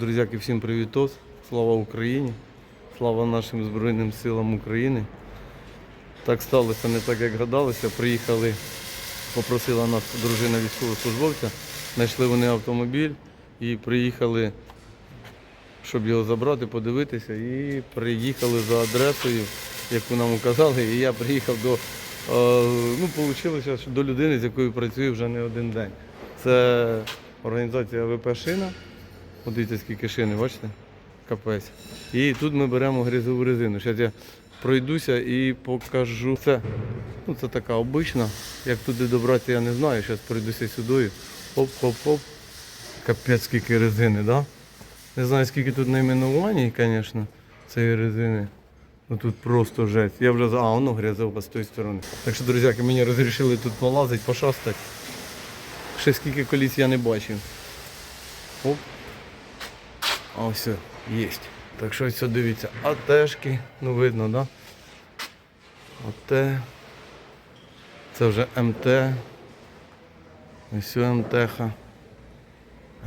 друзяки, всім привітос. Слава Україні! Слава нашим Збройним силам України. Так сталося не так, як гадалося. Приїхали, попросила нас дружина військовослужбовця, знайшли вони автомобіль і приїхали, щоб його забрати, подивитися. І приїхали за адресою, яку нам указали. І я приїхав до, е, ну, вийшло, до людини, з якою працюю вже не один день. Це організація ВП Шина. От дивіться, скільки шини, бачите? Капець. І тут ми беремо грязову резину. Зараз я пройдуся і покажу. Це, ну, це така обична. Як туди добратися, я не знаю. Зараз пройдуся сюди. Оп-оп-оп. Капець скільки резини, да? Не знаю, скільки тут найменувань, звісно, цієї резини. Ну тут просто жесть. Я вже за. А, воно грязова з тої сторони. Так що, друзяки, мені розрішили тут полазити, пошастати. Ще скільки коліс я не бачив. Оп. А ось є. Так що ось дивіться, АТшки, ну видно, да? АТ. Це вже МТ. Ось МТХ.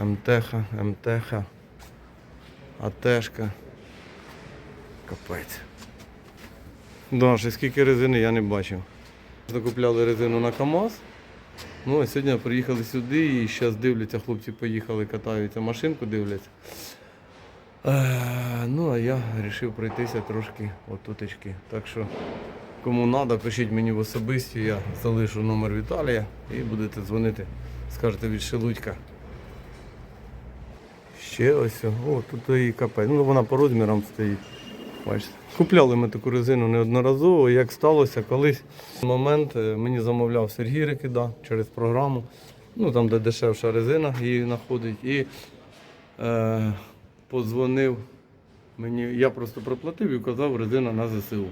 МТХ, МТХ. АТшка. Капець. Да, скільки резини я не бачив. Закупляли резину на КАМАЗ. Ну, а сьогодні приїхали сюди і зараз дивляться, хлопці поїхали, катаються, машинку дивляться. Е, ну, а я вирішив пройтися трошки отутечки. Так що, кому треба, пишіть мені в особисті, я залишу номер Віталія і будете дзвонити, скажете від Шелудька. Ще ось, о, тут і капець. Ну, вона по розмірам стоїть. Бачите. Купляли ми таку резину неодноразово. Як сталося, колись момент е, мені замовляв Сергій Рекида через програму. Ну там, де дешевша резина її знаходить. І е, подзвонив мені, я просто проплатив і вказав резина на ЗСУ.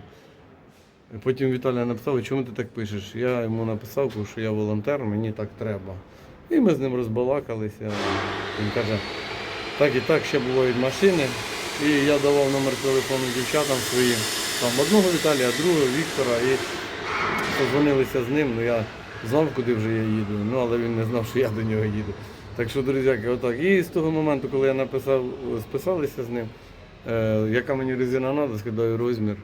Потім Віталій написав, чому ти так пишеш? Я йому написав, що я волонтер, мені так треба. І ми з ним розбалакалися. Він каже, так і так ще було від машини. І я давав номер телефону дівчатам своїм. Там одного Віталія, другого Віктора. І позвонилися з ним. Ну я знав, куди вже я їду, ну але він не знав, що я до нього їду. Так що, друзяки, отак. І з того моменту, коли я написав, списалися з ним, е, яка мені резина треба, скидаю розмір.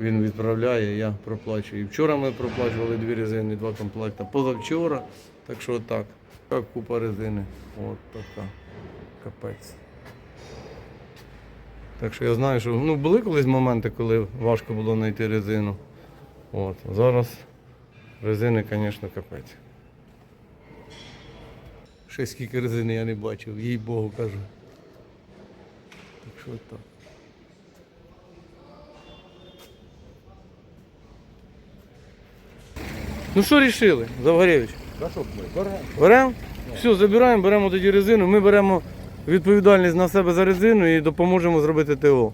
Він відправляє, я проплачую. І вчора ми проплачували дві резини, два комплекти. Позавчора. Так що отак. Така купа резини. От така. Капець. Так що я знаю, що ну, були колись моменти, коли важко було знайти резину. От. Зараз резини, звісно, капець. Ще скільки резини я не бачив, їй Богу кажу. Так що так. Ну що рішили, Завгаревич? Беремо? Все, забираємо, беремо тоді резину. Ми беремо відповідальність на себе за резину і допоможемо зробити ТО.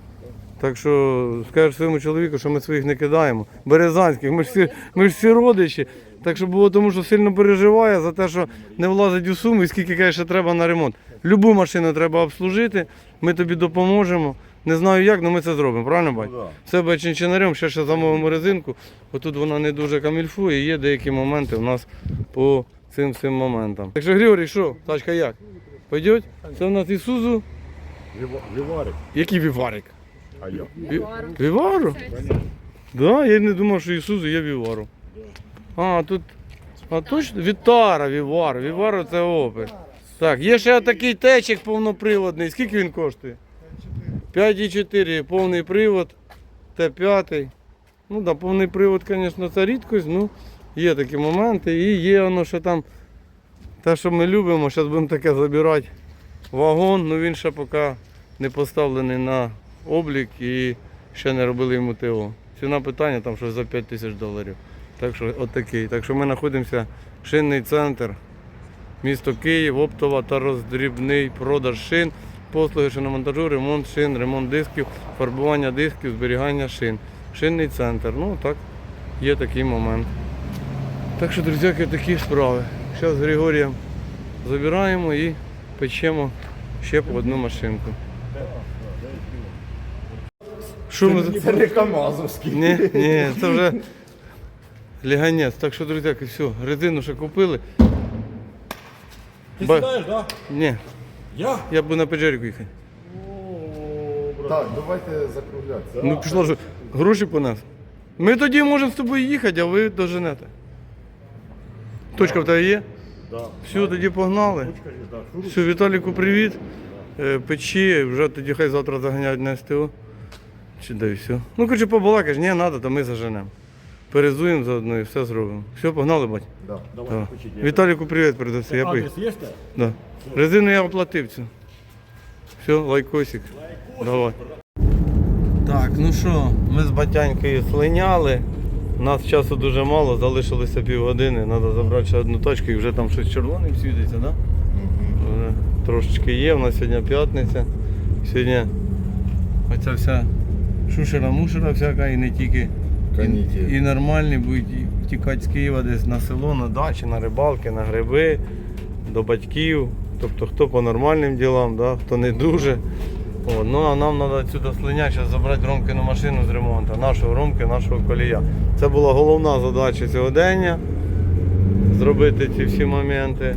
Так що скажеш своєму чоловіку, що ми своїх не кидаємо. Березанських, ми ж всі, ми ж всі родичі. Так що було тому, що сильно переживає за те, що не влазить у суму і скільки каже, ще треба на ремонт. Любу машину треба обслужити, ми тобі допоможемо. Не знаю як, але ми це зробимо, правильно бать? Ну, да. Все бать чинчинарем, ще ще замовимо резинку. Отут вона не дуже камільфує, є деякі моменти у нас по цим всім моментам. Так що, Григорій, що, тачка як? Пойдеть? Це у нас Ісузу. Віва- Віварик. Який віварик? А я. Ві- Вівару? Да, я не думав, що Ісузу є Вівару. А, тут. А точно? Вітара, Вівара. Вівара це опит. Так, є ще такий течик повноприводний. Скільки він коштує? 5,4, повний привод, Т5. Ну да, повний привод, звісно, це рідкость, ну є такі моменти. І є воно, що там те, що ми любимо, зараз будемо таке забирати. Вагон, ну він ще поки не поставлений на облік і ще не робили йому ТО. Ціна питання там щось за 5 тисяч доларів. Так що отакий. Так що ми знаходимося шинний центр, місто Київ, оптова та роздрібний продаж шин, послуги шиномонтажу, ремонт шин, ремонт дисків, фарбування дисків, зберігання шин. Шинний центр. Ну так, є такий момент. Так що, друзяки, такі справи. Зараз з Григорієм забираємо і печемо ще по одну машинку. Що ми Це не Камазовський. ні, ні, це вже ліганець. Так що, друзяки, все, резину ще купили. Ти Ба- сідаєш, так? Ні. Я? Я б на Педжеріку їхати. Так, давайте закруглятися. Ну пішло ж, гроші по нас. Ми тоді можемо з тобою їхати, а ви доженете. Точка в тебе є? Да. Все, тоді погнали. Да. Все, Віталіку, привіт. Е, Печі, вже тоді хай завтра заганяють на СТО. Чи да і все. Ну, коротше, побалакаєш, ні, треба, то ми заженемо. Перезуємо заодно і все зробимо. Все, погнали, бать. Да. Так. Давай, почіть. Віталіку, привіт передався. Я поїхав. Адрес є? Да. Резину я оплатив цю. Все, лайкосик. Давай. Так, ну що, ми з батянькою слиняли. Нас часу дуже мало, залишилося півгодини. Треба забрати ще одну точку і вже там щось червоним світиться, так? Да? Вже Трошечки є, у нас сьогодні п'ятниця. Сьогодні оця вся шушера-мушера всяка і не тільки. І, і нормальні будуть втікати з Києва десь на село, на дачі, на рибалки, на гриби, до батьків. Тобто хто по нормальним ділам, да, хто не дуже. О, ну а нам треба сюди слиняти, зараз забрати Ромкину машину з ремонту, нашого Ромки, нашого колія. Це була головна задача сьогодення зробити ці всі моменти.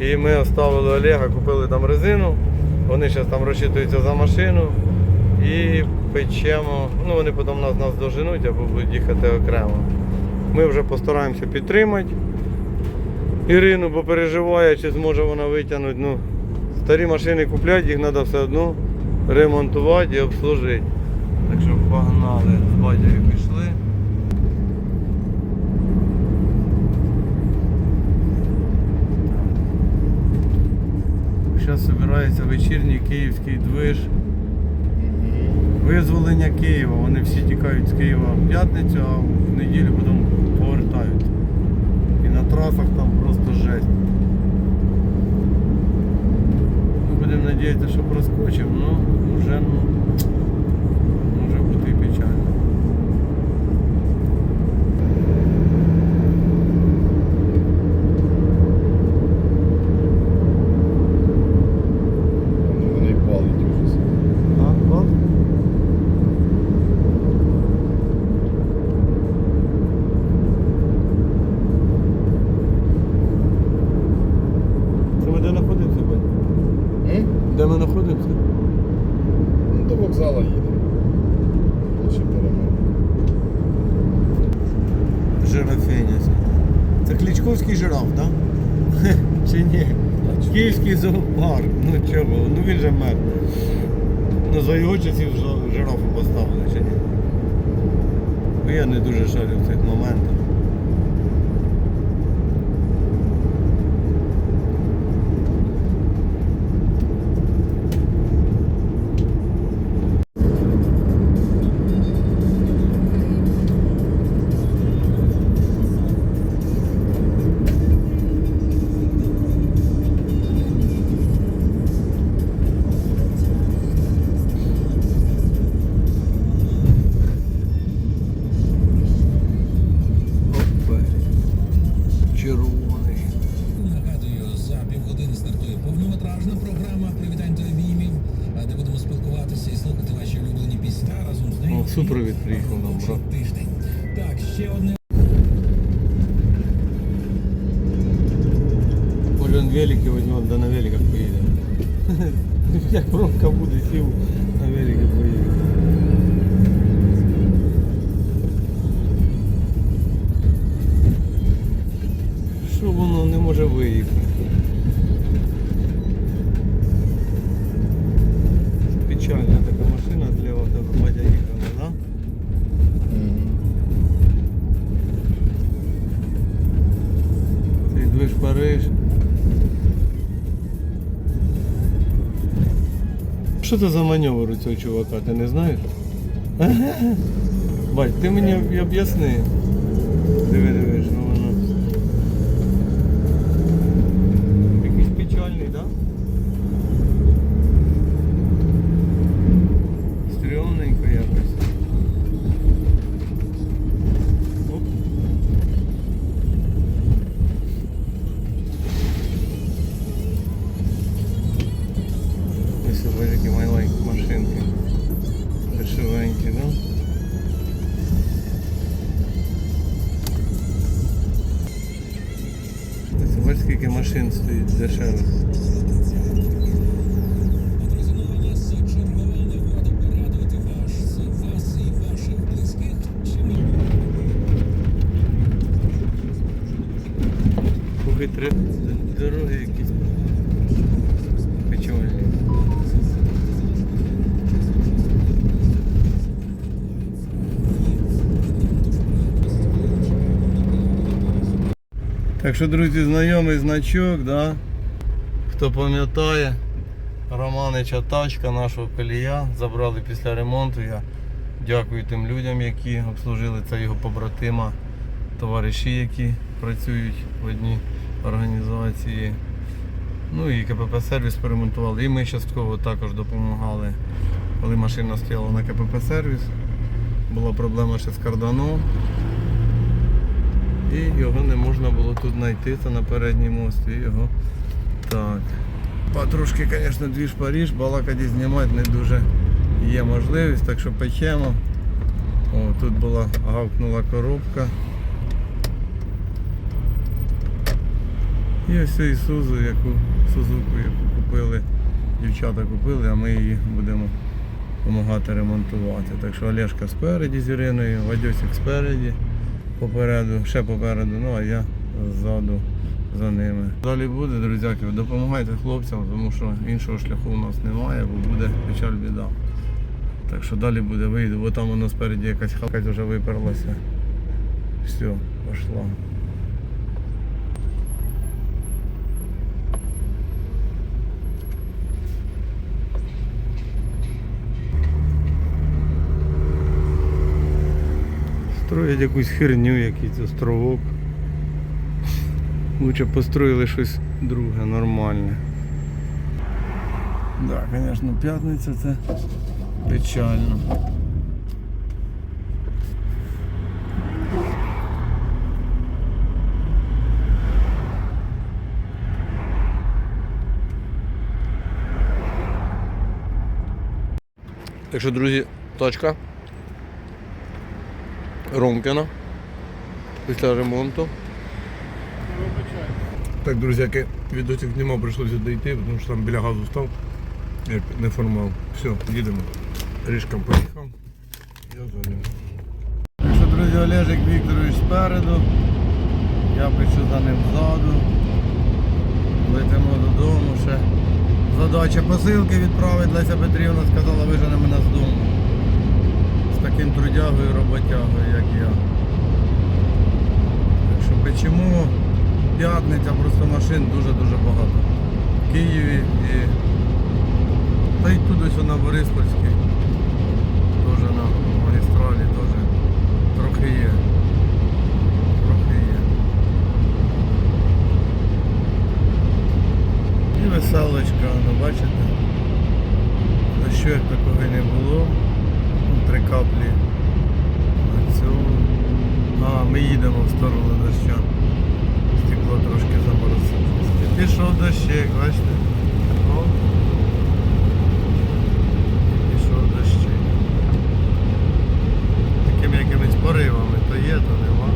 І ми оставили Олега, купили там резину. Вони зараз там розчитуються за машину і печемо. Ну вони потім нас, нас доженуть або будуть їхати окремо. Ми вже постараємося підтримати Ірину, бо переживає, чи зможе вона витягнути. Ну, старі машини купляти, їх треба все одно ремонтувати і обслужити. Так що погнали, з батькою пішли. Зараз збирається вечірній київський движ. Визволення Києва. Вони всі тікають з Києва в п'ятницю, а в неділю потім повертають. І на трасах там просто жесть. Ми будемо сподіватися, що проскочимо, але вже ну, Що це за маневр у цього чувака, ти не знаєш? Бать, ти мені об- об'ясни. Диви, диви, дешево. Слухай, дороги якісь печальні. Так що, друзі, знайомий значок, да? Хто пам'ятає, Романича тачка нашого колія. Забрали після ремонту. Я дякую тим людям, які обслужили це його побратима, товариші, які працюють в одній організації. Ну і КПП сервіс поремонтували. І ми частково також допомагали, коли машина стояла на КПП сервіс. Була проблема ще з карданом. І його не можна було тут знайти, це на передній мост. І його так. Потрошки, звісно, двіж Паріж, балакати знімати не дуже є можливість, так що печемо. О, тут була гавкнула коробка. І ось цю Ісузу, яку Сузуку, яку купили, дівчата купили, а ми її будемо допомагати ремонтувати. Так що Олешка спереді з Іриною, Вадьосик спереді, попереду, ще попереду, ну а я ззаду за ними. Далі буде, друзяки, допомагайте хлопцям, тому що іншого шляху у нас немає, бо буде печаль біда. Так що далі буде вийду, бо там воно спереді якась халка вже виперлася. Все, пішла. Строять якусь херню, якийсь островок. Лучше построїли щось друге, нормальне. Так, да, звісно, п'ятниця це печально. Так що, друзі, точка. Ромкіна. Після ремонту. Так, друзяки, відосик знімав, прийшлося дойти, тому що там біля газу став, як неформал. Все, їдемо. Ріжком поїхав. Я за ним. Так що, друзі, Олежик Вікторович спереду. Я пишу за ним ззаду. Летимо додому ще. Задача посилки відправить Леся Петрівна сказала, вижене мене з дому. З таким трудягою, роботягою, як я. Так що печемо. П'ятниця, просто машин дуже-дуже багато. В Києві і та й туди на Бориспольській. Теж на магістралі теж трохи є. Трохи є. І веселочка, ну бачите? Дощу як такого не було. Ну, Три каплі на. А, ми їдемо в сторону дощу. Стекло трошки заморозилося. Пішов дощик, бачите? О. Пішов дощик. Такими якимись поривами то є, то нема.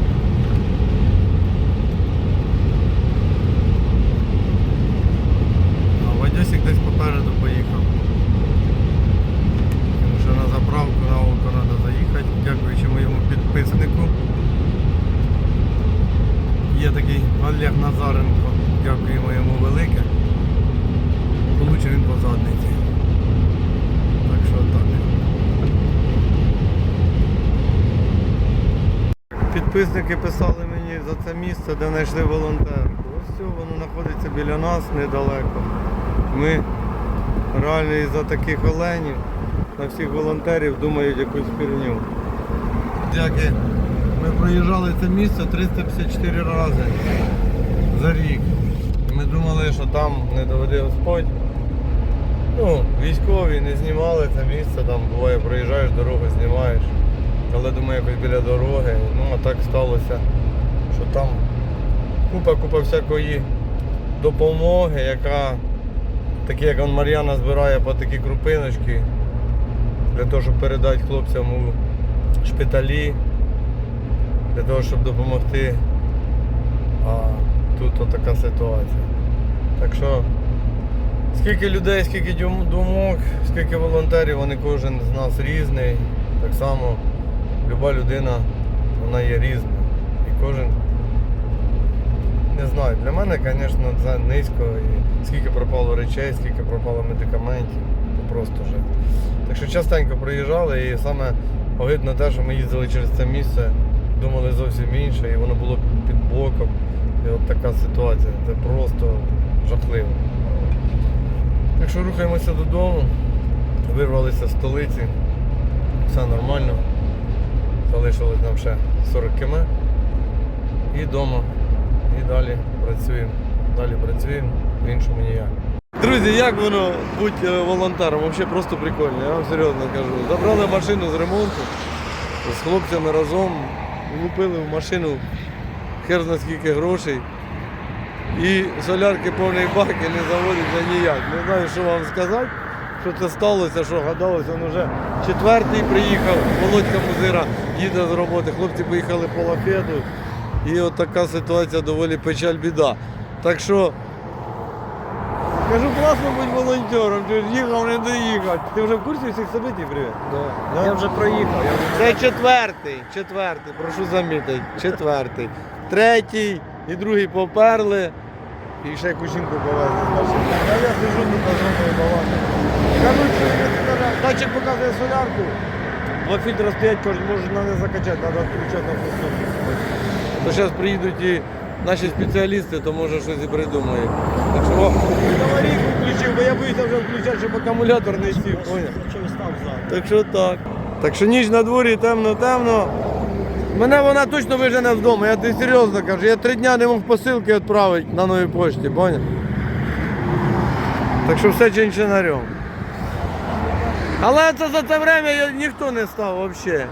А Вадьосик десь попереду поїхав. Тому що на заправку на око треба заїхати, дякуючи моєму підписнику. Є такий Олег Назаренко, дякуємо йому велике. Получив він по задниці. Так що так. Підписники писали мені за це місце, де знайшли волонтерку. Ось все, воно знаходиться біля нас недалеко. Ми реально із-за таких оленів на всіх волонтерів думають якусь херню. Дяки. Ми проїжджали це місце 354 рази за рік. Ми думали, що там не доведе Господь. Ну, військові не знімали це місце, там буває проїжджаєш дорогу, знімаєш. Але думаю, якось біля дороги. Ну а так сталося, що там купа-купа всякої допомоги, яка такі як Мар'яна збирає по такі крупиночки для того, щоб передати хлопцям у шпиталі, для того, щоб допомогти. А тут отака ситуація. Так що скільки людей, скільки думок, скільки волонтерів, вони кожен з нас різний. Так само люба людина, вона є різна. І кожен не знаю. Для мене, звісно, це низько. І скільки пропало речей, скільки пропало медикаментів. То просто вже. Так що частенько проїжджали і саме огидно те, що ми їздили через це місце, думали зовсім інше, і воно було під боком. І от така ситуація. Це просто жахливо. Так що рухаємося додому, вирвалися з столиці, все нормально. Залишилось нам ще 40 км і вдома. І далі працюємо. Далі працюємо, по-іншому ніяк. Друзі, як воно бути е, волонтером? Взагалі просто прикольно, я вам серйозно кажу. Забрали машину з ремонту з хлопцями разом, влупили в машину хер зна скільки грошей. І солярки повний бак і не заводиться ніяк. Не знаю, що вам сказати, що це сталося, що гадалося. Він вже четвертий приїхав, Володька Музира їде з роботи. Хлопці поїхали по лафету. І от така ситуація доволі печаль біда. Так що кажу, класно бути волонтером, ти ж їхав, не доїхав. Ти вже в курсі всіх событий, привіт? Да? Я вже проїхав. Я вже... Це четвертий, четвертий, прошу замітити, четвертий. Третій і другий поперли. І ще яку жінку повезли. А я сижу тут на жодної балані. Я- датчик показує солярку. Два фільтра стоять, кажуть, може не закачати, треба включати на фустовку. То зараз приїдуть і наші спеціалісти, то може щось і придумають. Так що аварійку включив, бо я боюся вже включати, щоб акумулятор не сів. Поняв? Так що так. Так що ніч на дворі темно-темно. Мене вона точно вижене вдома, я тобі серйозно кажу. Я три дня не мог посилки відправити на новій пошті, поняв? Так що все чинчинарем. Але це за це время я- ніхто не став взагалі.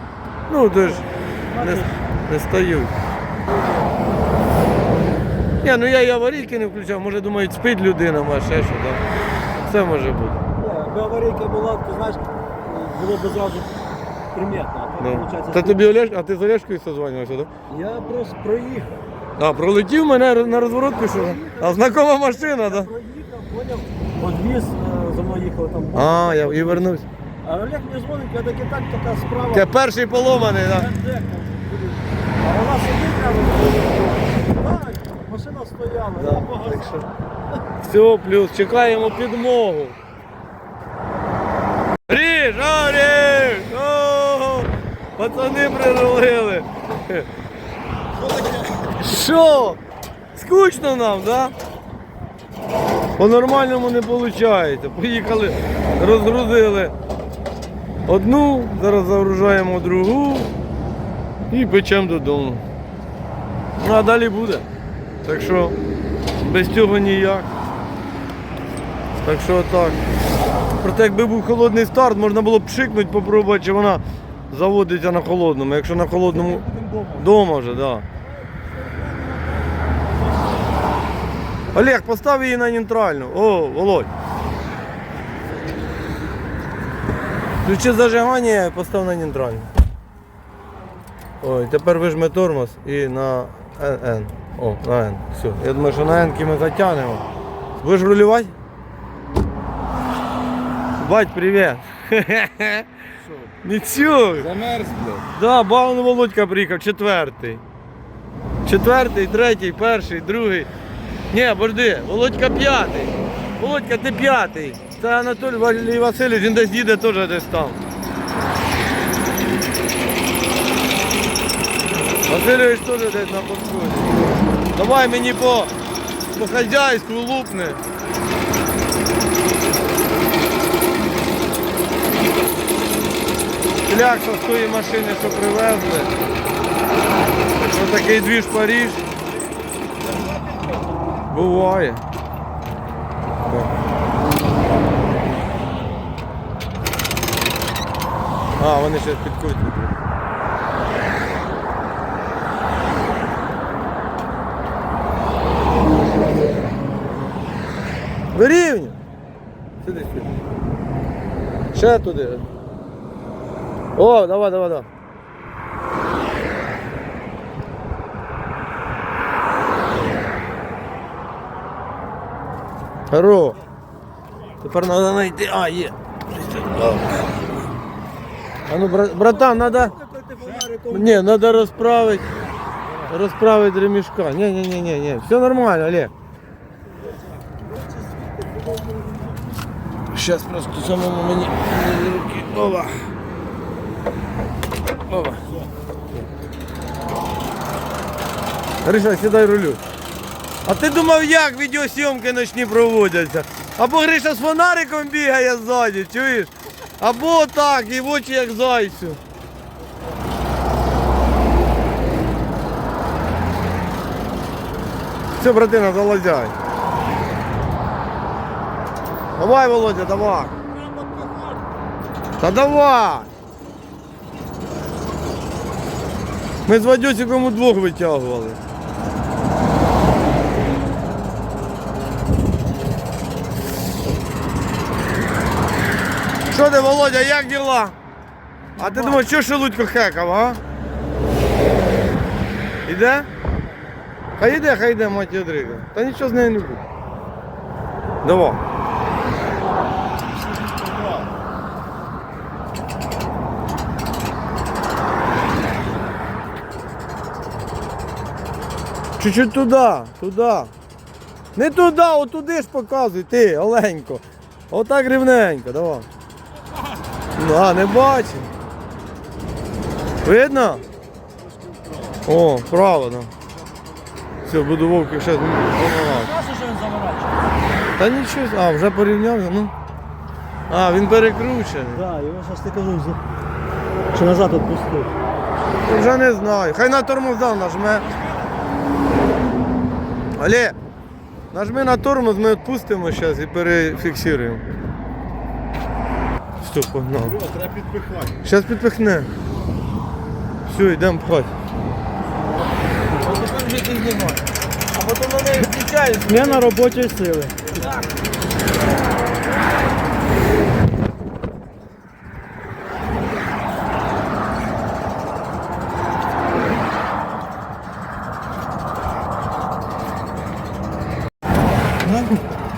Ну, то ж не, не стають. Ні, ну я і аварійки не включав, може думають, спить людина, може ще що, так? Все може бути. Ні, якби аварійка була, то знаєш, було б зразу приметно. А Ну. виходить, Та тобі Олеж, а ти з Олешкою созванювався, так? Я просто проїхав. А, пролетів мене на розворот пішов. А знакома машина, так? Одвіз е, за мною їхав там. А, я і вернувся. А Олег мені дзвонить, я таки так, така справа. Це перший поломаний, так? Де. А вона сидить прямо. Так, машина стояла, я погасив. Все, плюс, чекаємо підмогу. Ріж, а, ріж! О, пацани прирулили. Що? Скучно нам, так? Да? По-нормальному не виходить. Поїхали, розгрузили одну, зараз загружаємо другу і печемо додому. Ну а далі буде. Так що без цього ніяк. Так що так. Проте якби був холодний старт, можна було б пшикнути, попробувати, чи вона заводиться на холодному. Якщо на холодному вдома вже, так. Да. Олег, постав її на нейтральну. О, Володь. Включи зажигання постав на нейтральну. Ой, тепер вижме тормоз і на N. О, на N. Все. Я думаю, що на N ми затягнемо. Будеш рулювати? Бать, привіт. Нічого. Замерз, блядь. Да, Баун Володька приїхав, четвертий. Четвертий, третій, перший, другий. Ні, борди, Володька п'ятий. Володька, ти п'ятий. Це Анатолій Васильович, він десь їде теж десь там. Васильович теж десь на подході. Давай мені по, по хазяйству лупне. Клякса з тої машини, що привезли. Ось такий двіж Паріж. Буває. А, вони ще підкрутять. Вирівню. Сиди сюди. Ще туди. О, давай, давай, давай. Хоро. Тепер треба знайти. А, є. А ну, бра- братан, надо. Такий ти фонарик, Ні, треба розправити. розправити ремішка. Ні, ні, ні, ні, ні. Все нормально, Олег. Зараз просто самому мені не руки. Ова. Ова. Гриша, сідай рулю. А ти думав, як відеосйомки ночні проводяться? Або Гриша з фонариком бігає ззаді, чуєш? Або так, і в очі як зайцю. Все, братина, залазяй. Давай, Володя, давай. Та давай. Ми з Вадюсиком удвох витягували. Що ти, Володя, як діла? А ти думаєш, що шелудько хекав, а? Іде? Хай йде, хай йде, мать Ядрига. Та нічого з нею не буде. Давай. Чуть-чуть туди, туди. Не туди, отуди ж показуй, ти, Оленько. Отак рівненько, давай. Ну, А, не бачу. Видно? О, правильно. Все, буду вовки ще помагати. Він заворачує? Та нічого, а, вже порівнявся, ну. А, він перекручений. Да, його зараз ти кажу, чи назад відпустив. Вже не знаю. Хай на тормоза нажме. Але нажми на тормоз, ми відпустимо зараз і перефіксуємо. Все, погнав. Треба підпихати. Зараз підпихне. Все, йдемо пхати. А тепер вже ти знімай. А потім на неї включаєш. Зміна робочої сили.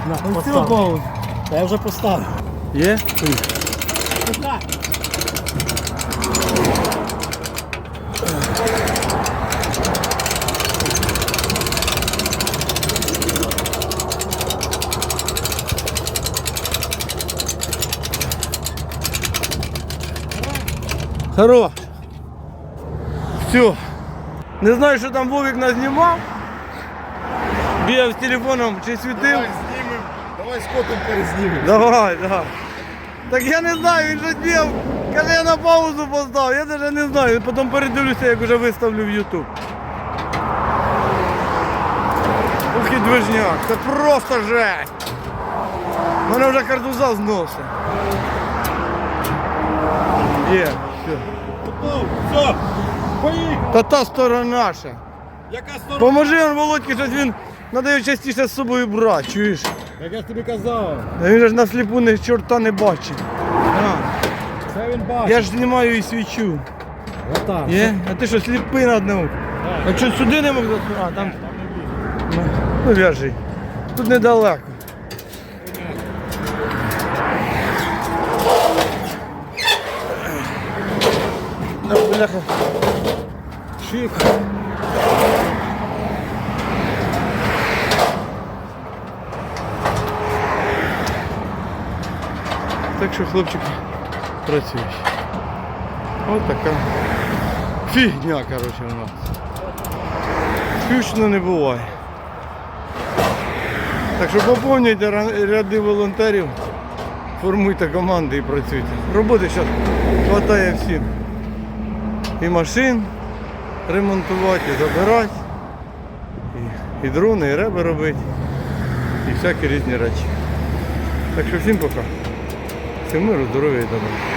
На, постав. паузу. Та я вже поставив. Є? Хорош. Все. Не знаю, що там Вовик назнімав. Бігав з телефоном чи світив. знімемо. Давай з котом перезнімемо. Давай, давай. Так я не знаю, він щось бігав. Каже, я на паузу поставив, я навіть не знаю. Потім передивлюся, як вже виставлю в YouTube. Ух і движняк, це просто жесть. У Мене вже картуза зносить. Є, все. Все, поїхав. Та та сторона ще. Яка сторона? Поможи он Володьки, щось він надає частіше з собою брати, чуєш? Як я тобі казав. Та Він же ж на сліпу не чорта не бачить. Це він бачить. Я ж знімаю і свічу. Отак. Є? А ти що, сліпий на одному? А що сюди не мог засунути? А, там. Ну, Ну, в'яжи. Тут недалеко. На, бляха. Шик. Так що хлопчики працюють. Ось така фігня, коротше, у нас. Скучно не буває. Так що поповнюйте ряди волонтерів, формуйте команди і працюйте. Роботи зараз вистачає всім. І машин ремонтувати, і забирати, і, і дрони, і реби робити, і всякі різні речі. Так що всім пока. Всім миру, здоров'я і добра.